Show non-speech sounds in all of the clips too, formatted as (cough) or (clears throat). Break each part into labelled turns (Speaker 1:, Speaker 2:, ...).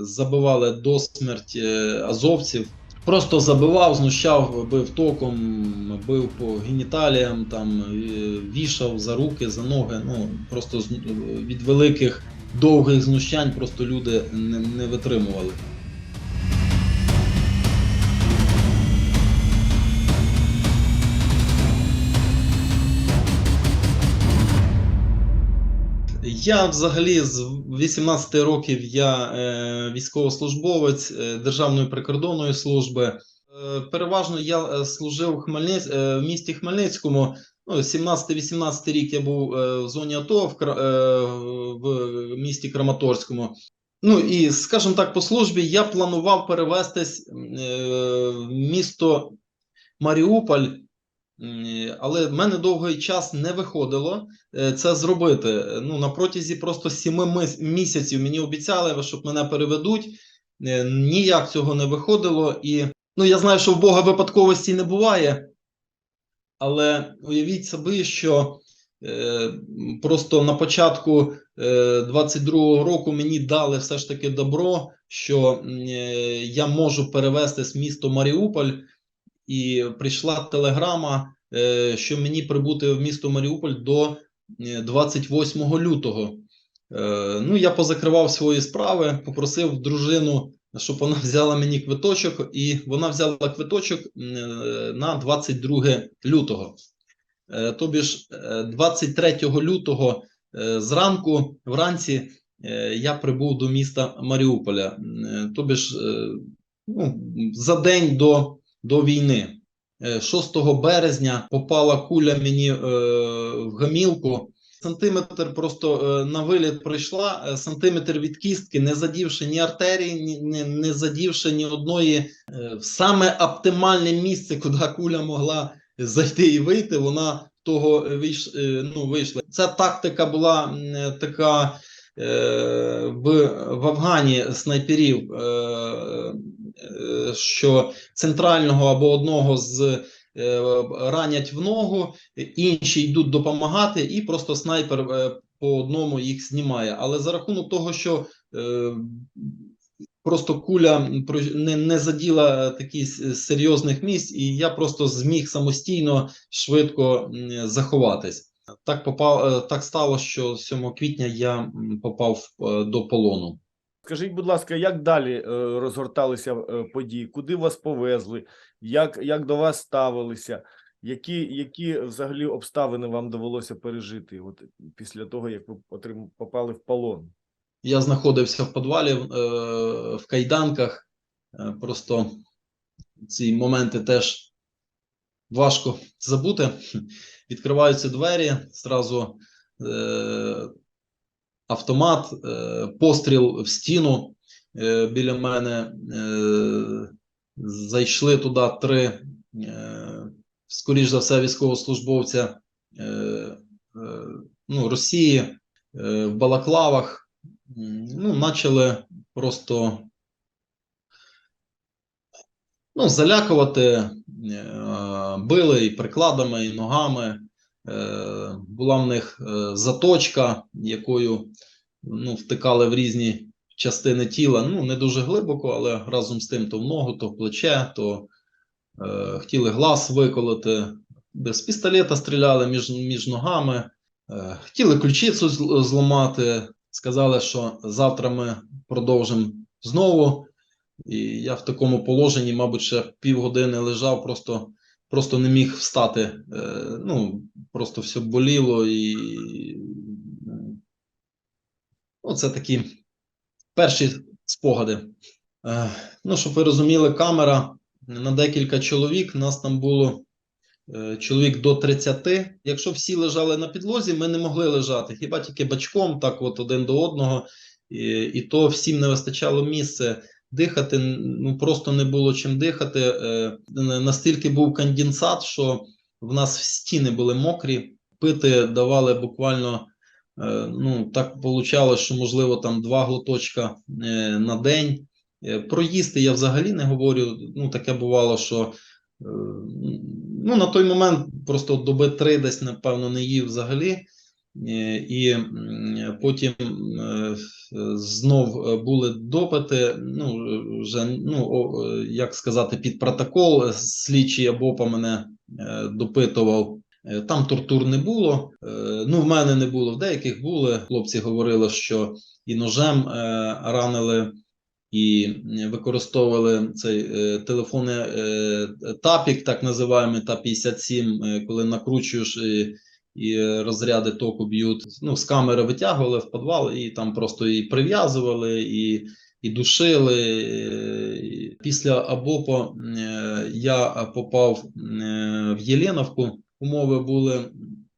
Speaker 1: забивали до смерті е, азовців. Просто забивав, знущав, бив током, бив по геніталіям, там е, вішав за руки, за ноги. Ну просто від великих довгих знущань просто люди не, не витримували. Я взагалі з 18 років я е, військовослужбовець е, Державної прикордонної служби. Е, переважно я е, служив Хмельниць, е, в місті Хмельницькому. Ну, 17-18 рік я був е, в зоні АТО в, е, в місті Краматорському. Ну і, скажімо так, по службі я планував перевестись е, в місто Маріуполь, але в мене довгий час не виходило е, це зробити. Ну, на протязі просто сіми місяців мені обіцяли, щоб мене переведуть. Е, Ніяк цього не виходило. І ну, я знаю, що в Бога випадковості не буває. Але уявіть собі, що е, просто на початку е, 22-го року мені дали все ж таки добро, що е, я можу перевести з місто Маріуполь, і прийшла телеграма, е, що мені прибути в місто Маріуполь до е, 28 лютого. Е, Ну, я позакривав свої справи, попросив дружину, щоб вона взяла мені квиточок, і вона взяла квиточок е, на 22 лютого. Е, Тобі ж е, 23 лютого е, зранку, вранці, е, я прибув до міста Маріуполя. Е, Тобі ж е, ну, за день до, до війни. Е, 6 березня попала куля мені е, в гамілку. Сантиметр просто е, на виліт прийшла, е, сантиметр від кістки, не задівши ні артерії, ні, не, не задівши ні одної е, саме оптимальне місце, куди куля могла зайти і вийти, вона того вийш, е, ну, вийшла. Ця тактика була е, така е, в, в Афгані снайперів, е, е, що центрального або одного з е, ранять в ногу, інші йдуть допомагати, і просто снайпер е, по одному їх знімає. Але за рахунок того, що е, просто куля не, не заділа таких серйозних місць, і я просто зміг самостійно швидко заховатись. Так попав, е, так стало, що 7 квітня я попав е, до полону.
Speaker 2: Скажіть, будь ласка, як далі е, розгорталися е, події? Куди вас повезли? Як, як до вас ставилися? Які, які взагалі обставини вам довелося пережити от, після того, як ви отрим, попали в полон?
Speaker 1: Я знаходився в підвалі е, в кайданках. Е, Просто ці моменти теж важко забути. Відкриваються двері, зразу е, автомат, е, постріл в стіну е, біля мене. Е, зайшли туди три, скоріш за все, військовослужбовця ну, Росії в Балаклавах. Ну, почали просто ну, залякувати, били і прикладами, і ногами. Е, Була в них е, заточка, якою ну, втикали в різні частини тіла. Ну, не дуже глибоко, але разом з тим то в ногу, то в плече, то е, хотіли глаз виколоти. Без пістолета стріляли між, між ногами. Е, Хотіли ключицю зламати, сказали, що завтра ми продовжимо знову. І я в такому положенні, мабуть, ще півгодини лежав, просто, просто не міг встати. Е, ну, просто все боліло і. Ну, це такі перші спогади. Е, ну, щоб ви розуміли, камера на декілька чоловік. Нас там було е, чоловік до 30. Якщо всі лежали на підлозі, ми не могли лежати. Хіба тільки бачком, так от один до одного, і, і то всім не вистачало місця. Дихати ну просто не було чим дихати. Е, настільки був конденсат, що в нас стіни були мокрі, пити давали буквально. е, Ну, так вийшло, що можливо там два глоточка е, на день. Е, Про їсти я взагалі не говорю. Ну, таке бувало, що ну, на той момент просто доби три десь, напевно, не їв взагалі. Е, І потім е, знов е, були допити. Ну, вже, ну, як сказати, під протокол слідчий або мене е, допитував. Там тортур не було. Ну, в мене не було, в деяких були. Хлопці говорили, що і ножем ранили, і використовували цей телефонний тапік, так називаємо ТА-57, е, коли накручуєш і розряди току б'ють. Ну, з камери витягували в підвал і там просто і прив'язували, і, і душили. Після АБОПа е, я попав е, в Єленовку. Умови були,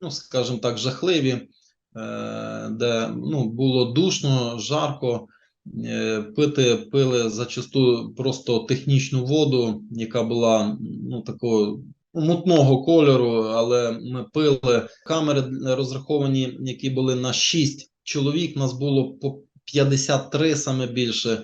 Speaker 1: ну, скажімо так, жахливі, е, де ну, було душно, жарко. Пити пили зачасту просто технічну воду, яка була ну такого ну, мутного кольору, але ми пили камери розраховані, які були на 6 чоловік. Нас було по 53 саме більше.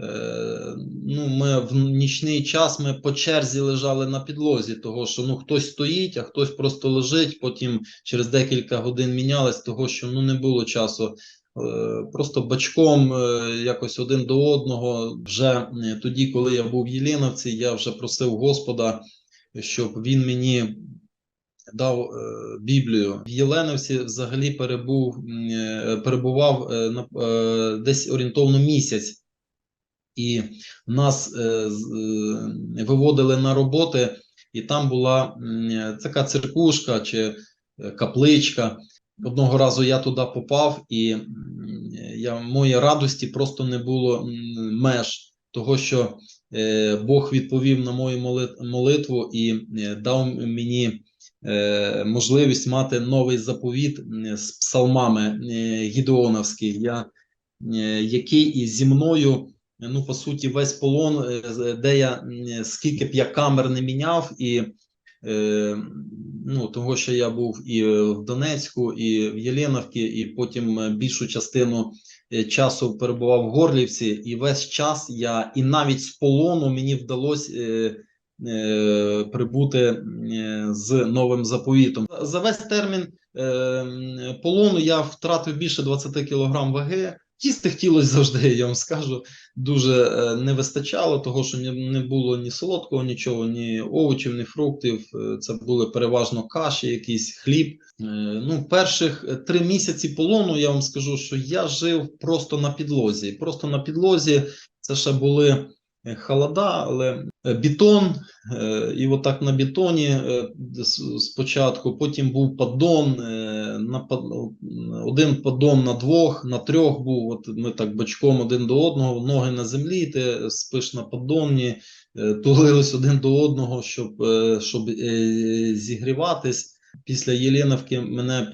Speaker 1: Е, ну, ми в нічний час ми по черзі лежали на підлозі, того що ну хтось стоїть, а хтось просто лежить. Потім через декілька годин мінялись, того що ну не було часу. Е, Просто бачком е, якось один до одного. Вже тоді, коли я був в Єленовці, я вже просив Господа, щоб він мені дав е, Біблію. В Єленовці взагалі перебув, е, перебував е, десь орієнтовно місяць. І нас е, виводили на роботи, і там була е, така церквушка чи капличка. Одного разу я туди попав, і я, моєї радості просто не було меж того, що Бог відповів на мою молитву і е, дав мені е, можливість мати новий заповіт з псалмами е, Гідеоновський, я, е, який і зі мною ну, по суті, весь полон, е, де я скільки б я камер не міняв, і е, ну, того, що я був і е, в Донецьку, і в Єленовці, і потім е, більшу частину е, часу перебував в Горлівці, і весь час я, і навіть з полону мені вдалося е, е, прибути е, з новим заповітом. За весь термін е, полону я втратив більше 20 кілограм ваги. Їсти хотілося завжди, я вам скажу. Дуже е, не вистачало, того, що не, було ні солодкого, нічого, ні овочів, ні фруктів. Е, Це були переважно каші, якийсь хліб. Е, Ну, перших три місяці полону я вам скажу, що я жив просто на підлозі. Просто на підлозі це ще були холода, але бетон, е, і отак на бетоні е, спочатку, потім був поддон, е, на один поддон на двох, на трьох був. От ми так бочком один до одного, ноги на землі, ти спиш на поддоні, е, тулились один до одного, щоб, е, щоб е, зігріватись. Після Єленовки мене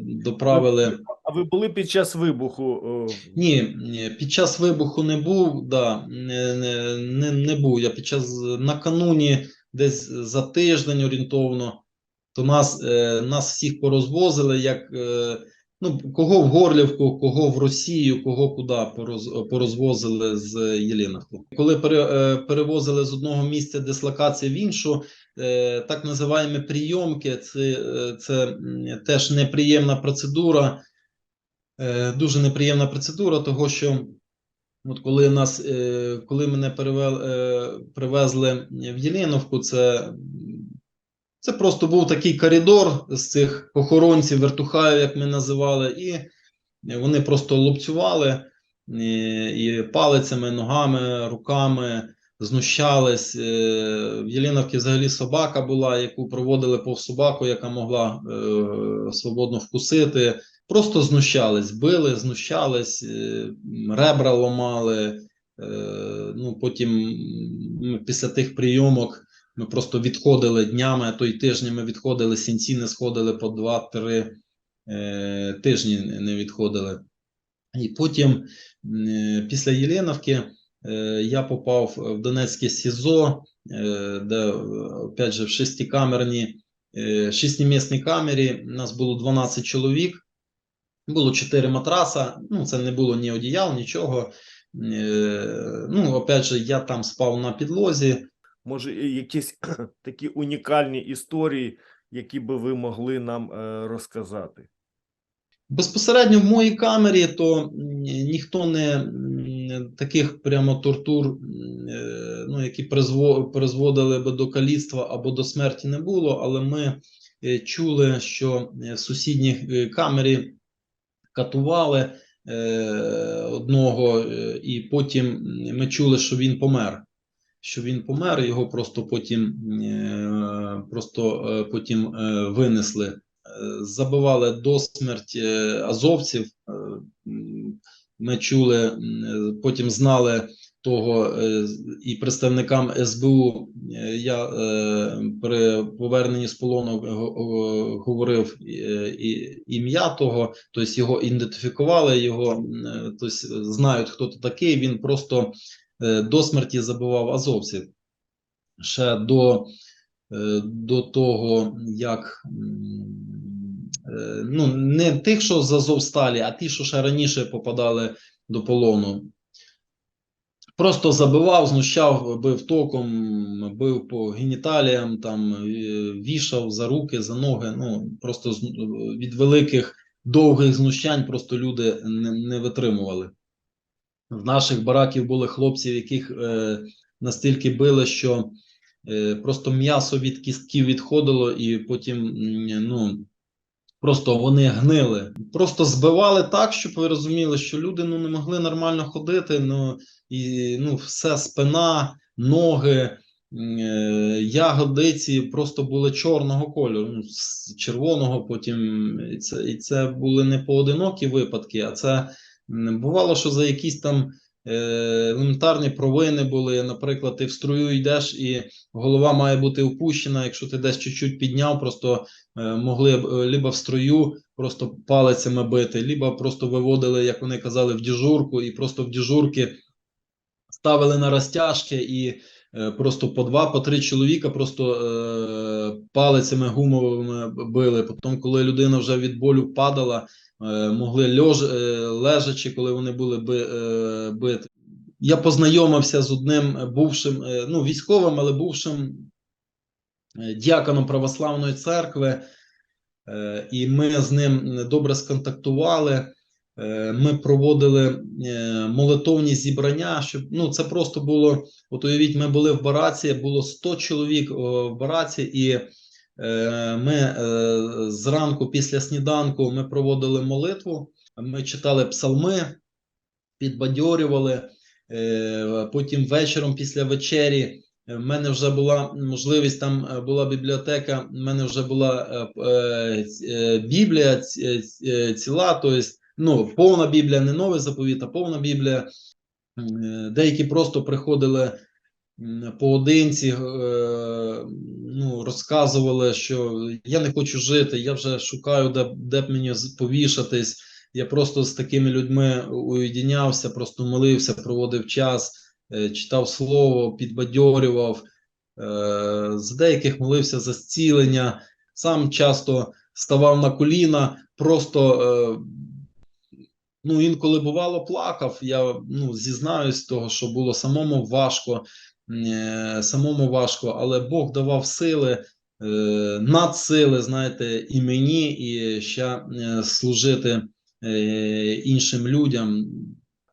Speaker 1: доправили.
Speaker 2: А ви були під час вибуху?
Speaker 1: Ні, ні, під час вибуху не був, да, не, не, не був. Я під час накануні, десь за тиждень орієнтовно, то нас, е, нас всіх порозвозили, як е, ну, кого в Горлівку, кого в Росію, кого куди пороз, порозвозили з Єленовки. Коли пере, е, перевозили з одного місця дислокації в іншу, так називаємо прийомки, це, це теж неприємна процедура. Дуже неприємна процедура, того що от коли нас, коли мене перевел, е, привезли в Єленовку, це, це просто був такий коридор з цих охоронців, вертухаїв, як ми називали, і вони просто лупцювали і, і палицями, ногами, руками знущались. Е, В Єленовці взагалі собака була, яку проводили повз собаку, яка могла е, свободно вкусити. Просто знущались, били, знущались, е, ребра ламали. Е, Ну, потім після тих прийомок ми просто відходили днями, а то й тижнями відходили, сінці не сходили по 2-3 е, тижні не відходили. І потім е, після Єленовки е, я попав в Донецьке СІЗО, е, де е, опять же в шестикамерній, е, шестимісній камері. Нас було 12 чоловік. Було чотири матраса, ну це не було ні одіял, нічого. Е, Ну, опять же, я там спав на підлозі.
Speaker 2: Може, якісь (clears throat) такі унікальні історії, які би ви могли нам е, розказати?
Speaker 1: Безпосередньо в моїй камері, то ніхто не таких прямо тортур, е, ну, які призводили би до каліцтва або до смерті, не було. Але ми е, чули, що в сусідній камері катували одного, і потім ми чули, що він помер. Що він помер, його просто потім, е, просто е, потім е, винесли. Забивали до смерті азовців. Ми чули, потім знали того і представникам СБУ. Я при поверненні з полону го- го- говорив ім'я того, тобто його ідентифікували, його тобто знають, хто то такий. Він просто до смерті забивав азовців. Ще до, е, до того, як е, ну, не тих, що з Азовсталі, а ті, що ще раніше попадали до полону. Просто забивав, знущав, бив током, бив по геніталіям, там е, вішав за руки, за ноги. Ну просто від великих довгих знущань просто люди не, не витримували. В наших бараків були хлопці, яких е, настільки били, що е, просто м'ясо від кістків відходило, і потім ну, просто вони гнили. Просто збивали так, щоб ви розуміли, що люди ну, не могли нормально ходити. Ну, і ну, все спина, ноги, е, ягодиці просто були чорного кольору, ну, червоного. Потім і це, і це були не поодинокі випадки, а це бувало, що за якісь там е, елементарні провини були. Наприклад, ти в струю йдеш, і голова має бути опущена. Якщо ти десь чуть-чуть підняв, просто е, могли б е, либо в строю просто палицями бити, либо просто виводили, як вони казали, в дежурку, і просто в дежурки ставили на розтяжки і просто по два, по три чоловіка просто палицями гумовими били. Потім, коли людина вже від болю падала, могли льож, е, лежачи, коли вони були би, е, бити. Я познайомився з одним бувшим, е, ну, військовим, але бувшим е, діаконом православної церкви, е, і ми з ним добре сконтактували. Е, Ми проводили е, молитовні зібрання, щоб ну це просто було. От уявіть, ми були в бараці, було 100 чоловік в бараці, і е, ми е, зранку після сніданку ми проводили молитву. Ми читали псалми, підбадьорювали. Е, потім вечором після вечері е, в мене вже була можливість. Там е, була бібліотека. в мене вже була е, е, е, Біблія е, ціла, тобто ну, повна Біблія, не новий заповіт, а повна Біблія. Е, Деякі просто приходили поодинці, е, ну, розказували, що я не хочу жити, я вже шукаю, де, де б мені повішатись. Я просто з такими людьми уєдинявся, просто молився, проводив час, е, читав слово, підбадьорював. Е, З деяких молився за зцілення, сам часто ставав на коліна, просто ну, інколи бувало плакав. Я ну, зізнаюсь того, що було самому важко, самому важко, але Бог давав сили, е, надсили, знаєте, і мені, і ще е, служити е, іншим людям.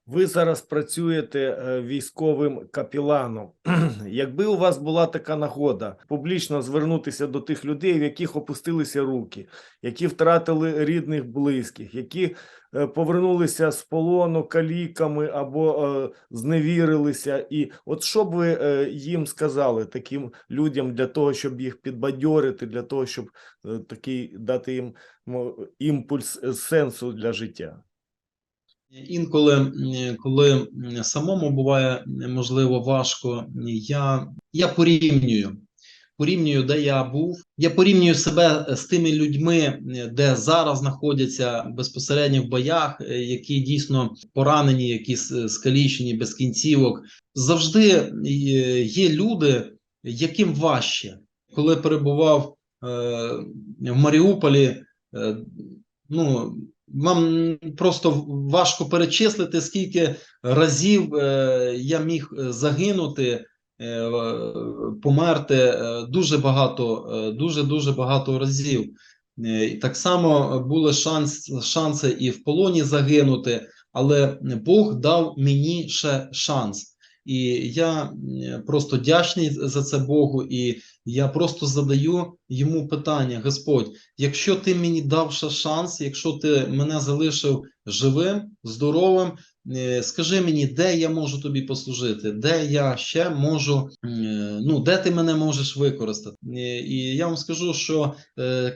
Speaker 2: Ви зараз працюєте е, військовим капіланом. (clears throat) Якби у вас була така нагода публічно звернутися до тих людей, в яких опустилися руки, які втратили рідних близьких, які е, повернулися з полону каліками або е, зневірилися, і от що б ви їм сказали таким людям для того, щоб їх підбадьорити, для того, щоб такий дати їм імпульс сенсу для життя?
Speaker 1: Інколи, коли самому буває можливо важко, я, я порівнюю. Порівнюю, де я був. Я порівнюю себе з тими людьми, де зараз знаходяться безпосередньо в боях, е, які дійсно поранені, які скалічені без кінцівок. Завжди е, є люди, яким важче. Коли перебував е, в Маріуполі, е, ну вам просто важко перечислити, скільки разів е, я міг е, загинути, е, померти дуже багато, дуже дуже багато разів. Так само були шанс, шанси і в полоні загинути, але Бог дав мені ще шанс. І я просто вдячний за це Богу, і я просто задаю йому питання: Господь, якщо ти мені дав ще шанс, якщо ти мене залишив живим, здоровим, е, скажи мені, де я можу тобі послужити, де я ще можу, е, ну де ти мене можеш використати. Е, І я вам скажу, що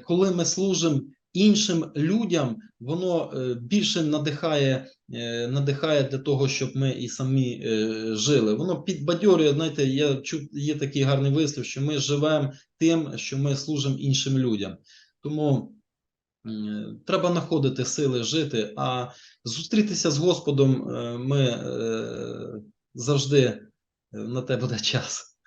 Speaker 1: коли ми служимо іншим людям, воно е, більше надихає, е, надихає для того, щоб ми і самі е, жили. Воно підбадьорює. Знаєте, я чув, є такий гарний вислів, що ми живемо тим, що ми служимо іншим людям. Тому треба знаходити сили жити, а зустрітися з Господом ми завжди на те буде час.